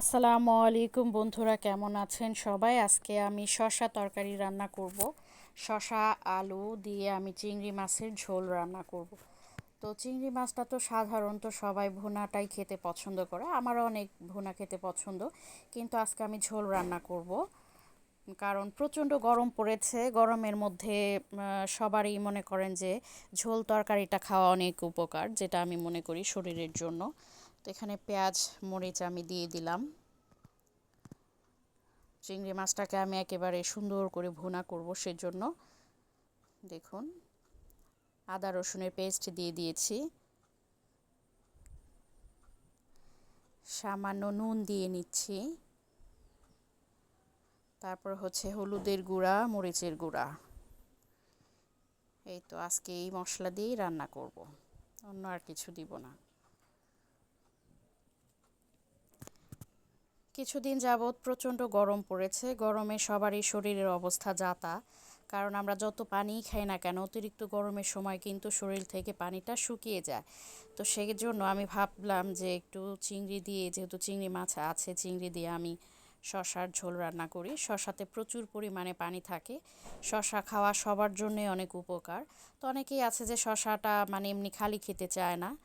আসসালামু আলাইকুম বন্ধুরা, কেমন আছেন সবাই? আজকে আমি শশা তরকারি রান্না করব। শশা আলু দিয়ে আমি চিংড়ি মাছের ঝোল রান্না করব। তো চিংড়ি মাছটা তো সাধারণত সবাই ভুনাটাই খেতে পছন্দ করে, আমারও অনেক ভুনা খেতে পছন্দ, কিন্তু আজকে আমি ঝোল রান্না করব। কারণ প্রচণ্ড গরম পড়েছে, গরমের মধ্যে সবারই মনে করেন যে ঝোল তরকারিটা খাওয়া অনেক উপকার, যেটা আমি মনে করি শরীরের জন্য। তো এখানে পেঁয়াজ, মরিচ আমি দিয়ে দিলাম। চিংড়ি মাছটাকে আমি একেবারে সুন্দর করে ভুনা করব সেজন্য। দেখুন, আদা রসুনের পেস্ট দিয়ে দিয়েছি। সামান্য নুন দিয়ে নিচ্ছি। তারপর হচ্ছে হলুদের গুঁড়া, মরিচের গুঁড়া। এই তো আজকে এই মশলা দিয়েই রান্না করব। অন্য আর কিছু দিব না। কিছুদিন যাবৎ প্রচণ্ড গরম পড়েছে। গরমে সবারই শরীরের অবস্থা যাতা। কারণ আমরা যত পানি খাই না কেন, অতিরিক্ত গরমের সময় কিন্তু শরীর থেকে পানিটা শুকিয়ে যায়। তো সেই জন্য আমি ভাবলাম যে একটু চিংড়ি দিয়ে, যেহেতু চিংড়ি মাছ আছে, চিংড়ি দিয়ে আমি শশার ঝোল রান্না করি। শশাতে প্রচুর পরিমাণে পানি থাকে। শশা খাওয়া সবার জন্যই অনেক উপকার। তো অনেকেই আছে যে শশাটা মানে এমনি খালি খেতে চায় না।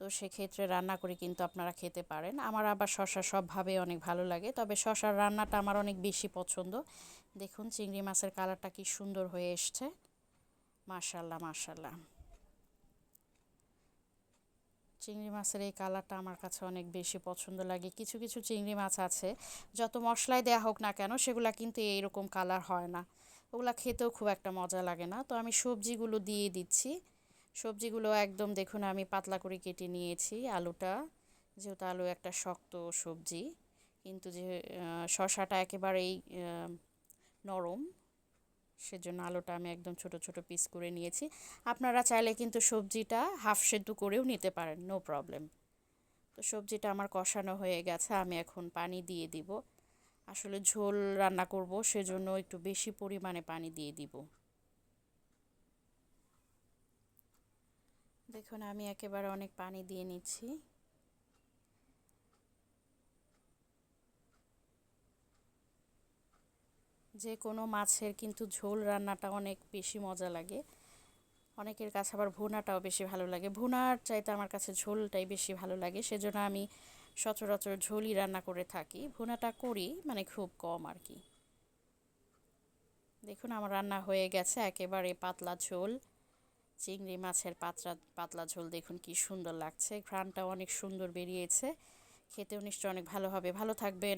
তো সেক্ষেত্রে রান্না করে কিন্তু আপনারা খেতে পারেন। আমার আবার শশা সবভাবে অনেক ভালো লাগে, তবে শশার রান্নাটা আমার অনেক বেশি পছন্দ। দেখুন চিংড়ি মাছের কালারটা কি সুন্দর হয়ে এসছে। মাশাল্লাহ মাশাল্লাহ চিংড়ি মাছের এই কালারটা আমার কাছে অনেক বেশি পছন্দ লাগে। কিছু কিছু চিংড়ি মাছ আছে, যত মশলাই দেওয়া হোক না কেন সেগুলো কিন্তু এইরকম কালার হয় না। ওগুলো খেতেও খুব একটা মজা লাগে না। তো আমি সবজিগুলো দিয়ে দিচ্ছি। সবজিগুলো একদম দেখুন, আমি পাতলা করে কেটে নিয়েছি আলুটা। যেহেতু আলু একটা শক্ত সবজি, কিন্তু যে শশাটা একেবারেই নরম, সেজন্য আলুটা আমি একদম ছোট ছোট পিস করে নিয়েছি। আপনারা চাইলে কিন্তু সবজিটা হাফ সেদ্ধ করেও নিতে পারেন নো প্রবলেম তো সবজিটা আমার কষানো হয়ে গেছে, আমি এখন পানি দিয়ে দিব। আসলে ঝোল রান্না করব, সেজন্য একটু বেশি পরিমাণে পানি দিয়ে দিব। দেখুন, আমি একেবারে অনেক পানি দিয়ে নিচ্ছি। যে কোনো মাছের কিন্তু ঝোল রান্নাটা অনেক বেশি মজা লাগে। অনেকের কাছে আবার ভুনাটাও বেশি ভালো লাগে। ভুনার চাইতে আমার কাছে ঝোলটাই বেশি ভালো লাগে, সেজন্য আমি সচরাচর ঝোলই রান্না করে থাকি। ভুনাটা করি মানে খুব কম আর কি। দেখুন, আমার রান্না হয়ে গেছে, একেবারে পাতলা ঝোল। চিংড়ি মাছের পাতলা পাতলা ঝোল দেখুন কি সুন্দর লাগছে। ঘ্রাণটাও অনেক সুন্দর বেরিয়েছে। খেতেও নিশ্চয় অনেক ভালো হবে। ভালো থাকবেন।